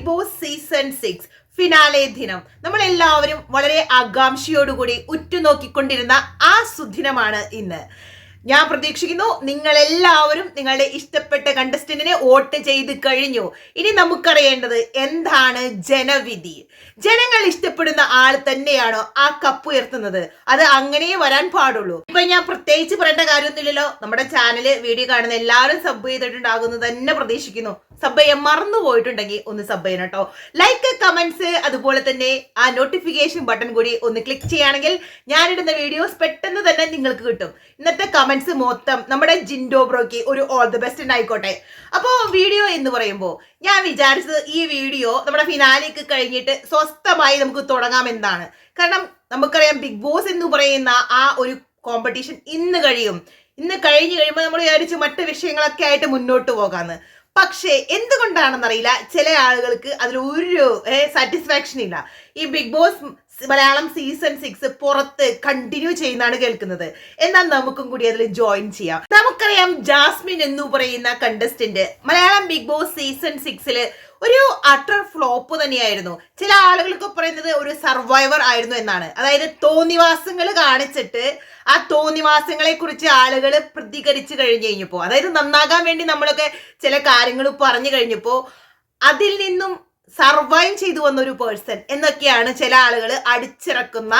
Bigg Boss season six finale ദിനം. നമ്മൾ എല്ലാവരും വളരെ ആകാംക്ഷയോടുകൂടി ഉറ്റുനോക്കിക്കൊണ്ടിരുന്ന ആ സുദിനമാണ് ഇന്ന്. ഞാൻ പ്രതീക്ഷിക്കുന്നു നിങ്ങൾ എല്ലാവരും നിങ്ങളുടെ ഇഷ്ടപ്പെട്ട കണ്ടസ്റ്റന്റിനെ വോട്ട് ചെയ്ത് കഴിഞ്ഞു. ഇനി നമുക്കറിയേണ്ടത് എന്താണ് ജനവിധി? ജനങ്ങൾ ഇഷ്ടപ്പെടുന്ന ആൾ തന്നെയാണോ ആ കപ്പ് ഉയർത്തുന്നത്? അത് അങ്ങനെ വരാൻ പാടുള്ളൂ. ഇപ്പൊ ഞാൻ പ്രത്യേകിച്ച് പറയേണ്ട കാര്യമൊന്നുമില്ലല്ലോ. നമ്മുടെ ചാനൽ വീഡിയോ കാണുന്ന എല്ലാവരും സബ് ചെയ്തിട്ടുണ്ടാകുന്നത് തന്നെ പ്രതീക്ഷിക്കുന്നു. സബ് മറന്നു പോയിട്ടുണ്ടെങ്കിൽ ഒന്ന് സബ് ചെയ്യണം കേട്ടോ. ലൈക്ക് കമന്റ്സ് അതുപോലെ തന്നെ ആ നോട്ടിഫിക്കേഷൻ ബട്ടൺ കൂടി ഒന്ന് ക്ലിക്ക് ചെയ്യുകയാണെങ്കിൽ ഞാനിടുന്ന വീഡിയോസ് പെട്ടെന്ന് തന്നെ നിങ്ങൾക്ക് കിട്ടും. ഇന്നത്തെ കമന്റ്സ് മൊത്തം നമ്മുടെ ജിൻഡോ ബ്രോക്ക് ഒരു ഓൾ ദി ബെസ്റ്റ് ഉണ്ടായിക്കോട്ടെ അപ്പോൾ വീഡിയോ എന്ന് പറയുമ്പോൾ ഞാൻ വിചാരിച്ചത് ഈ വീഡിയോ നമ്മുടെ ഫിനാലിക്ക് കഴിഞ്ഞിട്ട് സ്വസ്ഥമായി നമുക്ക് തുടങ്ങാമെന്നാണ് കാരണം നമുക്കറിയാം ബിഗ് ബോസ് എന്ന് പറയുന്ന ആ ഒരു കോമ്പറ്റീഷൻ ഇന്ന് കഴിയും. ഇന്ന് കഴിഞ്ഞു കഴിയുമ്പോൾ നമ്മൾ വിചാരിച്ചു മറ്റു വിഷയങ്ങളൊക്കെ ആയിട്ട് മുന്നോട്ട് പോകാമെന്ന് പക്ഷേ എന്തുകൊണ്ടാണെന്നറിയില്ല ചില ആളുകൾക്ക് അതിൽ ഒരു സാറ്റിസ്ഫാക്ഷൻ ഇല്ല. ഈ Bigg Boss Malayalam season six പുറത്ത് കണ്ടിന്യൂ ചെയ്യുന്നതാണ് കേൾക്കുന്നത്. എന്നാൽ നമുക്കും കൂടി അതിൽ ജോയിൻ ചെയ്യാം. നമുക്കറിയാം ജാസ്മിൻ എന്ന് പറയുന്ന contestant Malayalam Bigg Boss season സിക്സിൽ ഒരു അട്ടർ ഫ്ലോപ്പ് തന്നെയായിരുന്നു. ചില ആളുകൾക്ക് പറയുന്നത് ഒരു സർവൈവർ ആയിരുന്നു എന്നാണ്. അതായത് തോന്നിവാസങ്ങൾ കാണിച്ചിട്ട് ആ തോന്നിവാസങ്ങളെ കുറിച്ച് ആളുകൾ പ്രതികരിച്ചു കഴിഞ്ഞു കഴിഞ്ഞപ്പോ അതായത് നന്നാകാൻ വേണ്ടി നമ്മളൊക്കെ ചില കാര്യങ്ങൾ പറഞ്ഞു കഴിഞ്ഞപ്പോ അതിൽ നിന്നും സർവൈവ് ചെയ്തു വന്ന ഒരു പേഴ്സൺ എന്നൊക്കെയാണ് ചില ആളുകൾ അടിച്ചിറക്കുന്ന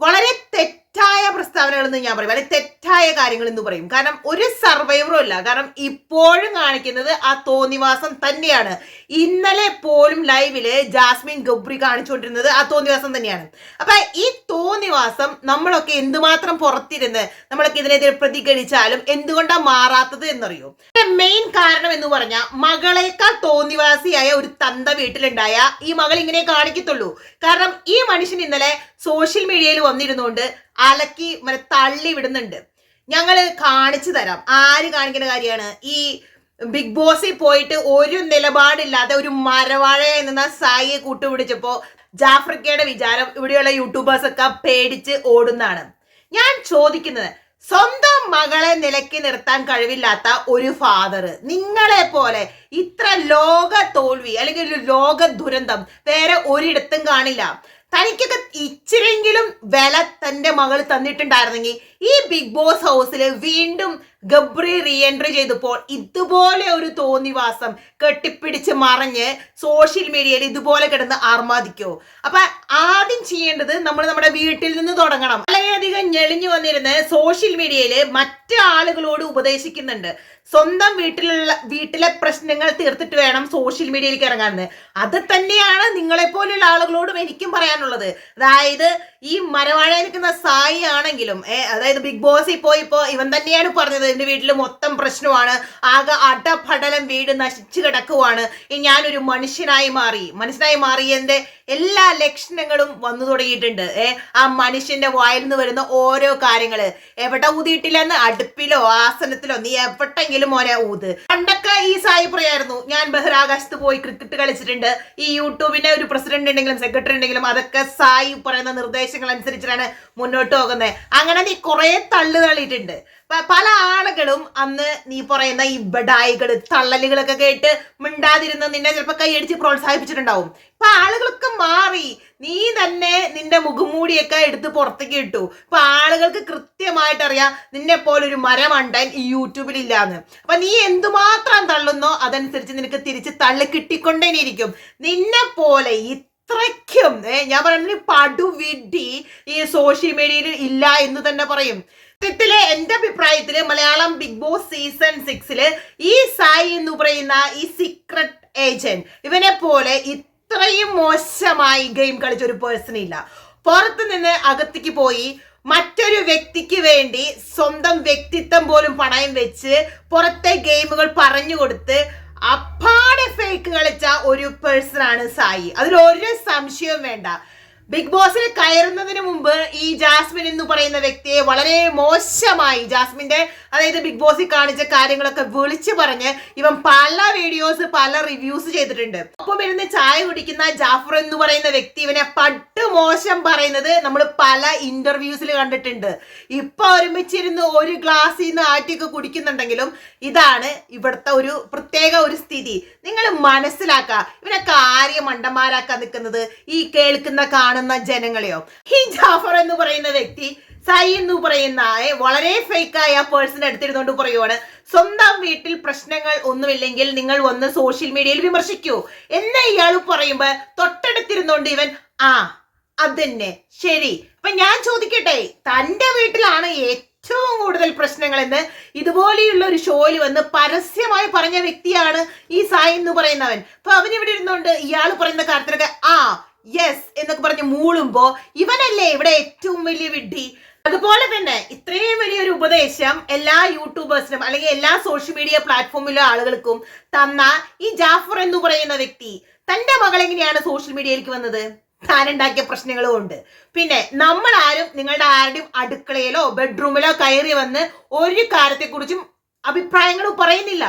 വളരെ തെറ്റായ പ്രസ്താവനകൾ എന്ന് ഞാൻ പറയും. അല്ലെങ്കിൽ തെറ്റായ കാര്യങ്ങൾ എന്ന് പറയും. കാരണം ഒരു സർവൈവറും ഇല്ല കാരണം ഇപ്പോഴും കാണിക്കുന്നത് ആ തോന്നിവാസം തന്നെയാണ്. ഇന്നലെ പോലും ലൈവിൽ ജാസ്മിൻ ഗബ്രി കാണിച്ചുകൊണ്ടിരുന്നത് ആ തോന്നിവാസം തന്നെയാണ്. അപ്പൊ ഈ തോന്നിവാസം നമ്മളൊക്കെ എന്തുമാത്രം പുറത്തിരുന്ന് നമ്മളൊക്കെ ഇതിനെതിരെ പ്രതികരിച്ചാലും എന്തുകൊണ്ടാണ് മാറാത്തത് എന്നറിയോ? മെയിൻ കാരണം എന്ന് പറഞ്ഞാൽ മകളേക്കാൾ തോന്നിവാസിയായ ഒരു തന്ത വീട്ടിലുണ്ടായ ഈ മകൾ ഇങ്ങനെ കാണിക്കത്തുള്ളൂ. കാരണം ഈ മനുഷ്യൻ ഇന്നലെ സോഷ്യൽ മീഡിയയിൽ വന്നിരുന്നുകൊണ്ട് അലക്കി മറ്റേ തള്ളി വിടുന്നുണ്ട്. ഞങ്ങൾ കാണിച്ചു തരാം. ആര് കാണിക്കുന്ന കാര്യമാണ്? ഈ ബിഗ് ബോസിൽ പോയിട്ട് ഒരു നിലപാടില്ലാതെ ഒരു മരവാഴ എന്ന സായിയെ കൂട്ടുപിടിച്ചപ്പോൾ ജാഫ്രിക്കയുടെ വിചാരം ഇവിടെയുള്ള യൂട്യൂബേഴ്സ് ഒക്കെ പേടിച്ച് ഓടുന്നതാണ്. ഞാൻ ചോദിക്കുന്നത് സ്വന്തം മകളെ നിലയ്ക്ക് നിർത്താൻ കഴിവില്ലാത്ത ഒരു ഫാദർ നിങ്ങളെ പോലെ ഇത്ര ലോക തോൽവി അല്ലെങ്കിൽ ഒരു ലോക ദുരന്തം വേറെ ഒരിടത്തും കാണില്ല. തനിക്കൊക്കെ ഇച്ചിരെങ്കിലും വില തന്റെ മകൾ തന്നിട്ടുണ്ടായിരുന്നെങ്കിൽ ഈ ബിഗ് ബോസ് ഹൗസിൽ വീണ്ടും ഗബ്രി റീഎൻട്രി ചെയ്തപ്പോൾ ഇതുപോലെ ഒരു തോന്നിവാസം കെട്ടിപ്പിടിച്ച് മറിഞ്ഞ് സോഷ്യൽ മീഡിയയിൽ ഇതുപോലെ കിടന്ന് ആർമാദിക്കോ. അപ്പൊ ആദ്യം ചെയ്യേണ്ടത് നമ്മൾ നമ്മുടെ വീട്ടിൽ നിന്ന് തുടങ്ങണം. വളരെയധികം ഞെളിഞ്ഞു വന്നിരുന്ന് സോഷ്യൽ മീഡിയയിൽ മറ്റ് ആളുകളോട് ഉപദേശിക്കുന്നുണ്ട്. സ്വന്തം വീട്ടിലുള്ള വീട്ടിലെ പ്രശ്നങ്ങൾ തീർത്തിട്ട് വേണം സോഷ്യൽ മീഡിയയിലേക്ക് ഇറങ്ങാൻ. അത് തന്നെയാണ് നിങ്ങളെ പോലെയുള്ള ആളുകളോടും എനിക്കും പറയാനുള്ളത്. അതായത് ഈ മരവാഴ നിൽക്കുന്ന സായി ആണെങ്കിലും ഏ അതായത് ബിഗ് ബോസിൽ ഇപ്പോ ഇവൻ തന്നെയാണ് പറഞ്ഞത് എന്റെ വീട്ടിൽ മൊത്തം പ്രശ്നമാണ്. ആകെ അടപടലം വീട് നശിച്ചു കിടക്കുവാണ്. ഞാനൊരു മനുഷ്യനായി മാറി. മനുഷ്യനായി മാറി എന്റെ എല്ലാ ലക്ഷണങ്ങളും വന്നു തുടങ്ങിയിട്ടുണ്ട്. ഏ ആ മനുഷ്യന്റെ വായിൽ നിന്ന് വരുന്ന ഓരോ കാര്യങ്ങൾ. എവിടെ ഊതിയിട്ടില്ലെന്ന്? അടുപ്പിലോ ആസനത്തിലോ നീ എവിടെങ്കിലും ഒരെ ഊത്. പണ്ടൊക്കെ ഈ സായിപ്രയായിരുന്നു ഞാൻ ബഹിരാകാശത്ത് പോയി ക്രിക്കറ്റ് കളിച്ചിട്ടുണ്ട്. ഈ യൂട്യൂബിന്റെ ഒരു പ്രസിഡന്റ് ഉണ്ടെങ്കിലും സെക്രട്ടറി ഉണ്ടെങ്കിലും അതൊക്കെ സായി പറയുന്ന നിർദ്ദേശങ്ങൾ അനുസരിച്ചിട്ടാണ് മുന്നോട്ട് പോകുന്നത്. അങ്ങനെ നീ കുറെ തള്ളു തള്ളിയിട്ടുണ്ട്. പല ആളുകളും അന്ന് നീ പറയുന്ന ഈ ബഡായികൾ തള്ളലുകളൊക്കെ കേട്ട് മിണ്ടാതിരുന്ന് നിന്നെ ചിലപ്പോൾ കൈയടിച്ച് പ്രോത്സാഹിപ്പിച്ചിട്ടുണ്ടാവും. ഇപ്പൊ ആളുകളൊക്കെ മാറി. നീ തന്നെ നിന്റെ മുഖംമൂടിയൊക്കെ എടുത്ത് പുറത്തേക്ക് ഇട്ടു. ഇപ്പൊ ആളുകൾക്ക് കൃത്യമായിട്ട് അറിയാം നിന്നെ പോലൊരു മരമണ്ടൻ ഈ യൂട്യൂബിൽ ഇല്ലാന്ന് അപ്പൊ നീ എന്തുമാത്രം തള്ളുന്നോ അതനുസരിച്ച് നിനക്ക് തിരിച്ച് തള്ളി കിട്ടിക്കൊണ്ടേയിരിക്കും. നിന്നെ പോലെ ഇത്രയ്ക്കും ഏ, ഞാൻ പറയുന്നത് പടുവിഡി ഈ സോഷ്യൽ മീഡിയയിൽ ഇല്ല എന്ന് തന്നെ പറയും. സത്യത്തിൽ എന്റെ അഭിപ്രായത്തിൽ മലയാളം ബിഗ് ബോസ് സീസൺ സിക്സിൽ ഈ സായി എന്ന് പറയുന്ന ഈ സീക്രട്ട് ഏജന്റ് ഇവനെ പോലെ ഇത്രയും മോശമായി ഗെയിം കളിച്ച ഒരു പേഴ്സൺ ഇല്ല. പുറത്തു നിന്ന് അകത്തേക്ക് പോയി മറ്റൊരു വ്യക്തിക്ക് വേണ്ടി സ്വന്തം വ്യക്തിത്വം പോലും പണയം വെച്ച് പുറത്തെ ഗെയിമുകൾ പറഞ്ഞു കൊടുത്ത് അപ്പാടെ ഫേക്ക് കളിച്ച ഒരു പേഴ്സൺ ആണ് സായി. അതിൽ ഒരു സംശയവും വേണ്ട. ബിഗ് ബോസിൽ കയറുന്നതിന് മുമ്പ് ഈ ജാസ്മിൻ എന്ന് പറയുന്ന വ്യക്തിയെ വളരെ മോശമായി ജാസ്മിന്റെ അതായത് ബിഗ് ബോസിൽ കാണിച്ച കാര്യങ്ങളൊക്കെ വിളിച്ചു പറഞ്ഞ് ഇവൻ പല വീഡിയോസ് പല റിവ്യൂസ് ചെയ്തിട്ടുണ്ട്. ഒപ്പം ഇരുന്ന് ചായ കുടിക്കുന്ന ജാഫർ എന്ന് പറയുന്ന വ്യക്തി ഇവനെ പട്ട് മോശം പറയുന്നത് നമ്മൾ പല ഇന്റർവ്യൂസിൽ കണ്ടിട്ടുണ്ട്. ഇപ്പൊ ഒരുമിച്ചിരുന്ന് ഒരു ഗ്ലാസ്സിൽ നിന്ന് ആറ്റിയൊക്കെ കുടിക്കുന്നുണ്ടെങ്കിലും ഇതാണ് ഇവിടുത്തെ ഒരു പ്രത്യേക ഒരു സ്ഥിതി. നിങ്ങൾ മനസ്സിലാക്കുക ഇവനൊക്കെ ആര്യ മണ്ടന്മാരാക്കാൻ നിൽക്കുന്നത് ഈ കേൾക്കുന്ന കാണുന്ന ജനങ്ങളെയോ? ഈ ജാഫർ എന്ന് പറയുന്ന വ്യക്തി സൈ എന്ന് പറയുന്ന ആയെ വളരെ ഫേക്കായ ആ പേഴ്സൺ എടുത്തിരുന്നോണ്ട് പറയുവാണ്. സ്വന്തം വീട്ടിൽ പ്രശ്നങ്ങൾ ഒന്നുമില്ലെങ്കിൽ നിങ്ങൾ വന്ന് സോഷ്യൽ മീഡിയയിൽ വിമർശിക്കൂ. എന്ന് ഇയാൾ പറയുമ്പോ തൊട്ടടുത്തിരുന്നോണ്ട് ഇവൻ ആ അതന്നെ ശരി. അപ്പൊ ഞാൻ ചോദിക്കട്ടെ തന്റെ വീട്ടിലാണ് ഏറ്റവും കൂടുതൽ പ്രശ്നങ്ങൾ എന്ന് ഇതുപോലെയുള്ള ഒരു ഷോയിൽ വന്ന് പരസ്യമായി പറഞ്ഞ വ്യക്തിയാണ് ഈ സായി എന്ന് പറയുന്നവൻ. അപ്പൊ അവൻ ഇവിടെ ഇരുന്നുകൊണ്ട് ഇയാൾ പറയുന്ന കാര്യത്തിലൊക്കെ ആ യെസ് എന്നൊക്കെ പറഞ്ഞ് മൂളുമ്പോ ഇവനല്ലേ ഇവിടെ ഏറ്റവും വലിയ വിഡ്ഢി. അതുപോലെ തന്നെ ഇത്രയും വലിയൊരു ഉപദേശം എല്ലാ യൂട്യൂബേഴ്സിനും അല്ലെങ്കിൽ എല്ലാ സോഷ്യൽ മീഡിയ പ്ലാറ്റ്ഫോമിലെ ആളുകൾക്കും തന്ന ഈ ജാഫർ എന്ന് പറയുന്ന വ്യക്തി തന്റെ മകൾ എങ്ങനെയാണ് സോഷ്യൽ മീഡിയയിലേക്ക് വന്നത്? താനുണ്ടാക്കിയ പ്രശ്നങ്ങളും ഉണ്ട്. പിന്നെ നമ്മൾ ആരും നിങ്ങളുടെ ആരുടെയും അടുക്കളയിലോ ബെഡ്റൂമിലോ കയറി വന്ന് ഒരു കാര്യത്തെക്കുറിച്ചും അഭിപ്രായങ്ങളും പറയുന്നില്ല.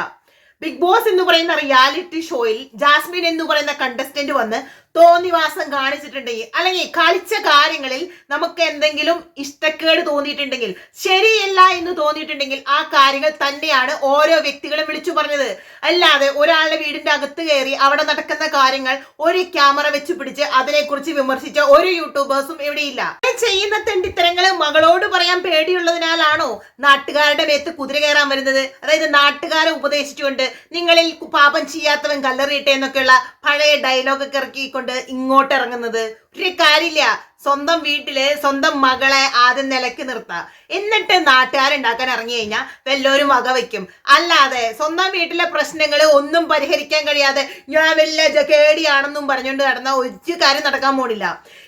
ബിഗ് ബോസ് എന്ന് പറയുന്ന റിയാലിറ്റി ഷോയിൽ ജാസ്മിൻ എന്ന് പറയുന്ന കണ്ടസ്റ്റന്റ് വന്ന് തോന്നിവാസം കാണിച്ചിട്ടുണ്ടെങ്കിൽ അല്ലെങ്കിൽ കളിച്ച കാര്യങ്ങളിൽ നമുക്ക് എന്തെങ്കിലും ഇഷ്ടക്കേട് തോന്നിയിട്ടുണ്ടെങ്കിൽ ശരിയല്ല എന്ന് തോന്നിയിട്ടുണ്ടെങ്കിൽ ആ കാര്യങ്ങൾ തന്നെയാണ് ഓരോ വ്യക്തികളും വിളിച്ചു പറഞ്ഞത്. അല്ലാതെ ഒരാളുടെ വീടിന്റെ അകത്ത് കയറി അവിടെ നടക്കുന്ന കാര്യങ്ങൾ ഒരു ക്യാമറ വെച്ച് പിടിച്ച് അതിനെക്കുറിച്ച് വിമർശിച്ച ഒരു യൂട്യൂബേഴ്സും ഇവിടെയില്ല ചെയ്യുന്ന തെണ്ടിത്തരങ്ങൾ മകളോട് പറയാൻ പേടിയുള്ളതിനാലാണോ നാട്ടുകാരുടെ മേത്ത് കുതിര കയറാൻ വരുന്നത്? അതായത് നാട്ടുകാരെ ഉപദേശിച്ചുകൊണ്ട് നിങ്ങളിൽ പാപം ചെയ്യാത്തവൻ കല്ലെറിയട്ടെ എന്നൊക്കെയുള്ള പഴയ ഡയലോഗൊക്കെ ഇറക്കിക്കൊണ്ട് ഇങ്ങോട്ട് ഇറങ്ങുന്നത് ഒരു കാര്യമില്ല. സ്വന്തം വീട്ടിൽ സ്വന്തം മകളെ ആദ്യം നിലയ്ക്ക് നിർത്താം. എന്നിട്ട് നാട്ടുകാരുണ്ടാക്കാൻ ഇറങ്ങി കഴിഞ്ഞാൽ വല്ലവരും വക വയ്ക്കും അല്ലാതെ സ്വന്തം വീട്ടിലെ പ്രശ്നങ്ങൾ ഒന്നും പരിഹരിക്കാൻ കഴിയാതെ ഞാൻ വല്ല കേടിയാണെന്നും പറഞ്ഞുകൊണ്ട് നടന്ന ഒരു കാര്യം നടക്കാൻ പോണില്ല.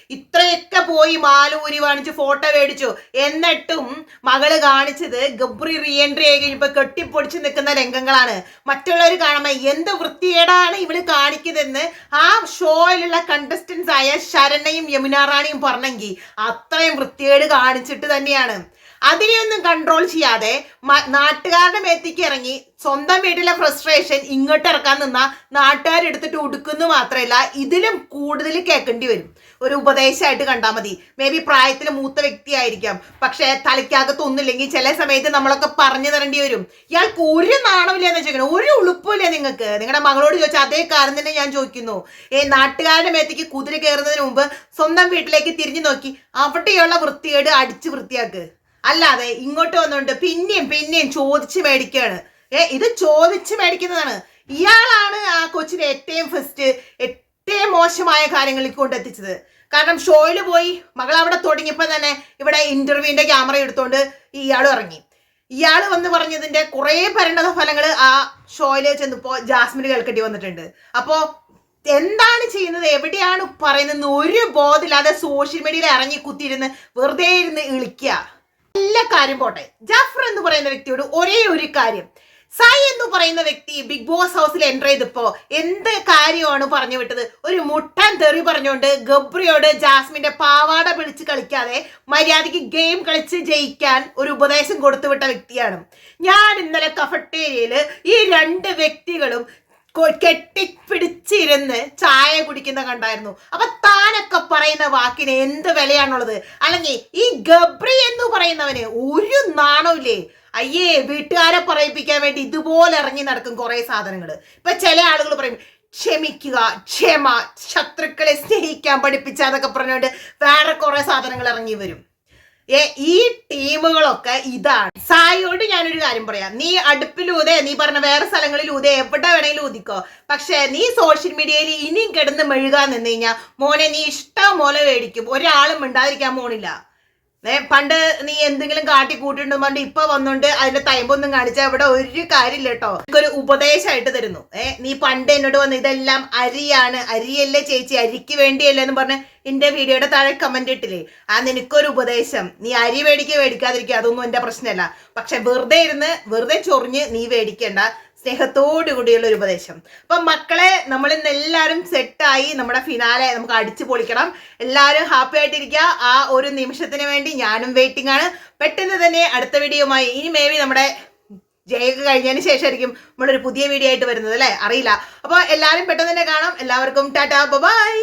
ഇത്രയൊക്കെ പോയി മാലൂരി വാണിച്ച് ഫോട്ടോ മേടിച്ചു. എന്നിട്ടും മകൾ കാണിച്ചത് ഗബ്രി റീഎൻട്രി ആയി കഴിഞ്ഞപ്പോ കെട്ടിപ്പൊടിച്ച് നിൽക്കുന്ന രംഗങ്ങളാണ്. മറ്റുള്ളവർ കാണുമ്പോ എന്ത് വൃത്തികേടാണ് ഇവൾ കാണിക്കുന്നതെന്ന് ആ ഷോയിലുള്ള കണ്ടസ്റ്റൻസ് ആയ ശരണയും യമുന റാണിയും പറഞ്ഞെങ്കിൽ അത്രയും വൃത്തികേട് കാണിച്ചിട്ട് തന്നെയാണ്. അതിനെയൊന്നും കൺട്രോൾ ചെയ്യാതെ നാട്ടുകാരുടെ മേത്തേക്ക് ഇറങ്ങി സ്വന്തം വീട്ടിലെ ഫ്രസ്ട്രേഷൻ ഇങ്ങോട്ട് ഇറക്കാൻ നിന്ന നാട്ടുകാരെടുത്തിട്ട് ഉടുക്കുന്നു മാത്രമല്ല ഇതിലും കൂടുതൽ കേൾക്കേണ്ടി വരും. ഒരു ഉപദേശമായിട്ട് കണ്ടാൽ മതി. മേ ബി പ്രായത്തിൽ മൂത്ത വ്യക്തിയായിരിക്കാം. പക്ഷേ തലയ്ക്കകത്ത് ഒന്നുമില്ലെങ്കിൽ ചില സമയത്ത് നമ്മളൊക്കെ പറഞ്ഞു തരേണ്ടി വരും. ഇയാൾക്ക് ഒരു നാണമില്ല എന്ന് ചോദിക്കണം ഒരു ഉളുപ്പില്ല നിങ്ങൾക്ക്. നിങ്ങളുടെ മകളോട് ചോദിച്ചാൽ അതേ കാരണം തന്നെ ഞാൻ ചോദിക്കുന്നു. ഏ നാട്ടുകാരുടെ മേത്തേക്ക് കുതിര കയറുന്നതിന് മുമ്പ് സ്വന്തം വീട്ടിലേക്ക് തിരിഞ്ഞു നോക്കി അവിടെയുള്ള വൃത്തികേട് അടിച്ച് വൃത്തിയാക്ക്. അല്ലാതെ ഇങ്ങോട്ട് വന്നുകൊണ്ട് പിന്നെയും പിന്നെയും ചോദിച്ച് മേടിക്കുകയാണ് ഏ ഇത് ചോദിച്ച് മേടിക്കുന്നതാണ്. ഇയാളാണ് ആ കൊച്ചിനെ ഏറ്റവും ഫസ്റ്റ് ഏറ്റവും മോശമായ കാര്യങ്ങളിൽ കൊണ്ടെത്തിച്ചത്. കാരണം ഷോയിൽ പോയി മകൾ അവിടെ തുടങ്ങിയപ്പോൾ തന്നെ ഇവിടെ ഇന്റർവ്യൂവിന്റെ ക്യാമറ എടുത്തുകൊണ്ട് ഇയാൾ ഇറങ്ങി. ഇയാൾ വന്ന് പറഞ്ഞതിന്റെ കുറേ പരിണത ഫലങ്ങൾ ആ ഷോയിൽ ചെന്നപ്പോ ജാസ്മിന് കേൾക്കേണ്ടി വന്നിട്ടുണ്ട്. അപ്പോ എന്താണ് ചെയ്യുന്നത്? എവിടെയാണ് പറയുന്നത് ഒരു ബോധമില്ലാതെ സോഷ്യൽ മീഡിയയിൽ ഇറങ്ങി കുത്തിയിരുന്ന് വെറുതെ ഇരുന്ന് ഇളിക്കുക എല്ലാ കാര്യം പോട്ടെ. ജാഫർ എന്ന് പറയുന്ന വ്യക്തിയോട് ഒരേ ഒരു കാര്യം. സായി എന്ന് പറയുന്ന വ്യക്തി ബിഗ് ബോസ് ഹൗസിൽ എന്റർ ചെയ്തപ്പോ എന്ത് കാര്യമാണ് പറഞ്ഞു വിട്ടത്? ഒരു മുട്ടൻ തെറി പറഞ്ഞുകൊണ്ട് ഗബ്രിയോട് ജാസ്മിന്റെ പാവാട പിടിച്ച് കളിക്കാതെ മര്യാദയ്ക്ക് ഗെയിം കളിച്ച് ജയിക്കാൻ ഒരു ഉപദേശം കൊടുത്തു വിട്ട വ്യക്തിയാണ്. ഞാൻ ഇന്നലെ കഫട്ടേരിയയിൽ ഈ രണ്ട് വ്യക്തികളും കെട്ടിപ്പിടിച്ചിരുന്ന് ചായ കുടിക്കുന്ന കണ്ടായിരുന്നു. അപ്പൊ താനൊക്കെ പറയുന്ന വാക്കിന് എന്ത് വിലയാണുള്ളത്? അല്ലെങ്കിൽ ഈ ഗബ്രി എന്ന് പറയുന്നവന് ഒരു നാണമില്ലേ അയ്യേ വീട്ടുകാരെ പറയിപ്പിക്കാൻ വേണ്ടി ഇതുപോലെ ഇറങ്ങി നടക്കും കുറെ സാധനങ്ങൾ ഇപ്പൊ ചില ആളുകൾ പറയും ക്ഷമിക്കുക ക്ഷമ ശത്രുക്കളെ സ്നേഹിക്കാൻ പഠിപ്പിച്ച എന്നൊക്കെ പറഞ്ഞുകൊണ്ട് വേറെ കുറെ സാധനങ്ങൾ ഇറങ്ങി വരും. ഈ ടീമുകളൊക്കെ ഇതാണ്. സായിയോട് ഞാനൊരു കാര്യം പറയാം. നീ അടുപ്പിലൂതെ നീ പറഞ്ഞ വേറെ സ്ഥലങ്ങളിലൂതെ എവിടെ വേണമെങ്കിലും ഊതിക്കോ. പക്ഷെ നീ സോഷ്യൽ മീഡിയയിൽ ഇനിയും കിടന്ന് മെഴുകാൻ നിന്ന് കഴിഞ്ഞാൽ മോനെ നീ ഇഷ്ടം പോലെ മേടിക്കും. ഒരാളും മിണ്ടാതിരിക്കാൻ പോണില്ല. പണ്ട് നീ എന്തെങ്കിലും കാട്ടി പറഞ്ഞിട്ട് ഇപ്പൊ വന്നോണ്ട് അതിന്റെ തൈമ്പൊന്നും കാണിച്ചാൽ ഇവിടെ ഒരു കാര്യമില്ല കേട്ടോ. എനിക്കൊരു ഉപദേശമായിട്ട് തരുന്നു. ഏ നീ പണ്ട് എന്നോട് വന്ന് ഇതെല്ലാം അരിയാണ്. അരിയല്ലേ ചേച്ചി? അരിക്ക് വേണ്ടിയല്ലേ എന്ന് പറഞ്ഞ് എന്റെ വീഡിയോയുടെ താഴെ കമന്റ് ഇട്ടില്ലേ? ആ നിനക്കൊരു ഉപദേശം. നീ അരി മേടിക്കുക മേടിക്കാതിരിക്കുക അതൊന്നും എന്റെ പ്രശ്നമല്ല. പക്ഷെ വെറുതെ ഇരുന്ന് വെറുതെ ചൊറിഞ്ഞ് നീ മേടിക്കണ്ട. സ്നേഹത്തോടു കൂടിയുള്ള ഒരു ഉപദേശം. അപ്പം മക്കളെ നമ്മൾ ഇന്ന് എല്ലാവരും സെറ്റായി നമ്മുടെ ഫിനാലെ നമുക്ക് അടിച്ചു പൊളിക്കണം. എല്ലാവരും ഹാപ്പി ആയിട്ടിരിക്കുക. ആ ഒരു നിമിഷത്തിന് വേണ്ടി ഞാനും വെയിറ്റിംഗ് ആണ്. പെട്ടെന്ന് തന്നെ അടുത്ത വീഡിയോയുമായി ഇനി മേ ബി നമ്മുടെ ജയൊക്കെ കഴിഞ്ഞതിന് ശേഷമായിരിക്കും നമ്മളൊരു പുതിയ വീഡിയോ ആയിട്ട് വരുന്നത് അല്ലേ? അറിയില്ല. അപ്പോൾ എല്ലാവരും പെട്ടെന്ന് തന്നെ കാണാം. എല്ലാവർക്കും ടാറ്റാ. ബൈ